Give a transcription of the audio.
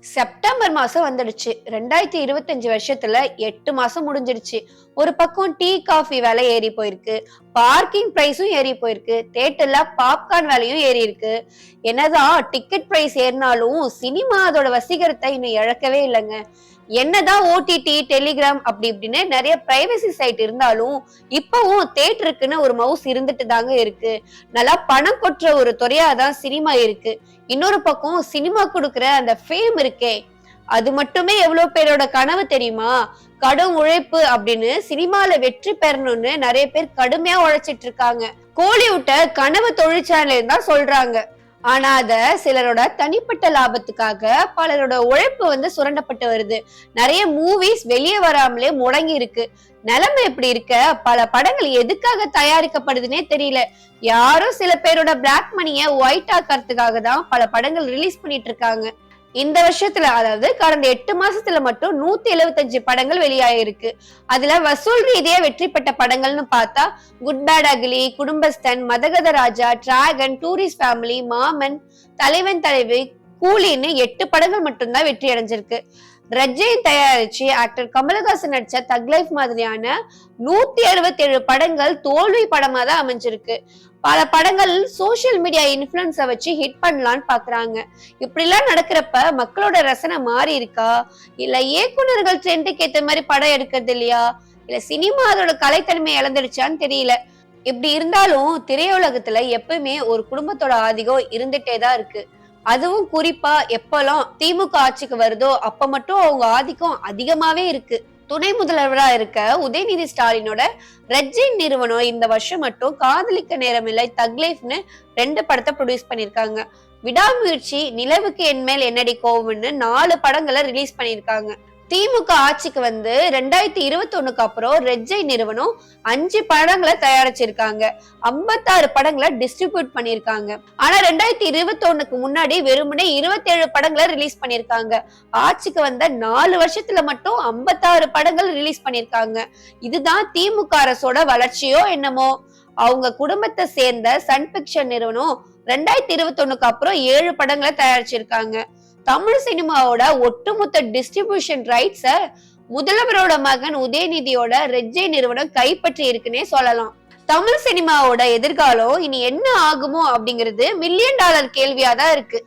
September மாசம் வந்துடுச்சு. ரெண்டாயிரத்தி இருபத்தஞ்சு வருஷத்துல எட்டு மாசம் முடிஞ்சிடுச்சு. ஒரு பக்கம் டீ காஃபி விலை ஏறி போயிருக்கு. பார்க்கிங் பிரைஸும் ஏறி போயிருக்கு. தேட்டர்ல பாப்கார்ன் விலையும் ஏறி இருக்கு. என்னதான் டிக்கெட் பிரைஸ் ஏறினாலும் சினிமா அதோட வசீகரத்தை இன்னும் இழக்கவே இல்லைங்க. என்னதான் ஓடிடி டெலிகிராம் அப்படி இப்படின்னு நிறைய பிரைவசி சைட் இருந்தாலும் இப்பவும் தேட்டருக்குன்னு ஒரு மவுஸ் இருந்துட்டு தாங்க இருக்கு. நல்லா பணம் கொட்டுற ஒரு துறையா தான் சினிமா இருக்கு. இன்னொரு பக்கம் சினிமா கொடுக்குற அந்த ஃபேம் இருக்கே. அது மட்டுமே எவ்வளவு பேரோட கனவு தெரியுமா? கடும் உழைப்பு அப்படின்னு சினிமால வெற்றி பெறணும்னு நிறைய பேர் கடுமையா உழைச்சிட்டு இருக்காங்க. கோலிவுட்ட கனவு தொழிற்சாலை தான் சொல்றாங்க. ஆனா அத சிலரோட தனிப்பட்ட லாபத்துக்காக பலரோட உழைப்பு வந்து சுரண்டப்பட்டு வருது. நிறைய மூவிஸ் வெளியே வராமலே முடங்கி இருக்கு. நிலைமை இப்படி இருக்க? பல படங்கள் எதுக்காக தயாரிக்கப்படுதுன்னே தெரியல. யாரும் சில பேரோட பிளாக் மணிய ஒயிட் ஆக்கறதுக்காக தான் பல படங்கள் ரிலீஸ் பண்ணிட்டு இருக்காங்க. இந்த வருஷத்துல அதாவது கடந்த எட்டு மாசத்துல மட்டும் நூத்தி எழுபத்தஞ்சு படங்கள் வெளியாயிருக்கு. அதுல வசூல் ரீதியா வெற்றி பெற்ற படங்கள்னு பார்த்தா Good Bad Ugly Kudumbasthan Madhagaja Raja Dragon Tourist Family Maaman Thalaivan Thalaivi கூலின்னு எட்டு படங்கள் மட்டும்தான் வெற்றி அடைஞ்சிருக்கு. ரஜினி தயாரிச்சு ஆக்டர் கமலஹாசன் நடிச்ச தக் லைஃப் மாதிரியான நூத்தி அறுபத்தி ஏழு படங்கள் தோல்வி படமா தான் அமைஞ்சிருக்கு. பல படங்கள் சோசியல் மீடியா இன்ஃபுளுன்ஸ வச்சு ஹிட் பண்ணலான்னு பாக்குறாங்க. இப்படிலாம் நடக்கிறப்ப மக்களோட ரசனை மாறி இருக்கா? இல்ல இயக்குனர்கள் ட்ரெண்டுக்கு ஏத்த மாதிரி படம் எடுக்கிறது இல்லையா? இல்ல சினிமா அதோட கலைத்தன்மை இழந்துடுச்சான்னு தெரியல. இப்படி இருந்தாலும் திரையுலகத்துல எப்பவுமே ஒரு குடும்பத்தோட ஆதிகம் இருந்துட்டே தான் இருக்கு. அதுவும் குறிப்பா எப்பெல்லாம் திமுக ஆட்சிக்கு வருதோ அப்ப மட்டும் அவங்க ஆதிக்கம் அதிகமாவே இருக்கு. துணை முதல்வரா இருக்க உதயநிதி ஸ்டாலினோட ரெட்ஜின் நிறுவனம் இந்த வருஷம் மட்டும் காதலிக்க நேரமில்லை தக்லீஃப்னு ரெண்டு படத்தை ப்ரொடியூஸ் பண்ணிருக்காங்க விடாமுயற்சி நிலவுக்கு என் மேல் என்னடி கோவம்னு நாலு படங்களை ரிலீஸ் பண்ணிருக்காங்க திமுக ஆட்சிக்கு வந்து ரெண்டாயிரத்தி இருபத்தி ஒண்ணுக்கு அப்புறம் ரெட்ஜை நிறுவனம் அஞ்சு படங்களை தயாரிச்சிருக்காங்க. ஐம்பத்தாறு படங்களை டிஸ்ட்ரிபியூட் பண்ணிருக்காங்க ஆனா ரெண்டாயிரத்தி இருபத்தி ஒண்ணுக்கு முன்னாடி வெறுமனே இருபத்தி ஏழு படங்களை ரிலீஸ் பண்ணிருக்காங்க ஆட்சிக்கு வந்த நாலு வருஷத்துல மட்டும் ஐம்பத்தாறு படங்கள் ரிலீஸ் பண்ணிருக்காங்க இதுதான் திமுக அரசோட வளர்ச்சியோ என்னமோ? அவங்க குடும்பத்தை சேர்ந்த சன் பிக்சர் நிறுவனம் ரெண்டாயிரத்தி இருபத்தி ஒண்ணுக்கு அப்புறம் ஏழு படங்களை தயாரிச்சிருக்காங்க. தமிழ் சினிமாவோட ஒட்டுமொத்த டிஸ்ட்ரிபியூஷன் ரைட்ஸ முதல்வரோட மகன் உதயநிதியோட ரெட்ஜை நிறுவனம் கைப்பற்றி இருக்குன்னே சொல்லலாம். தமிழ் சினிமாவோட எதிர்காலம் இனி என்ன ஆகுமோ அப்படிங்கிறது மில்லியன் டாலர் கேள்வியா தான் இருக்கு.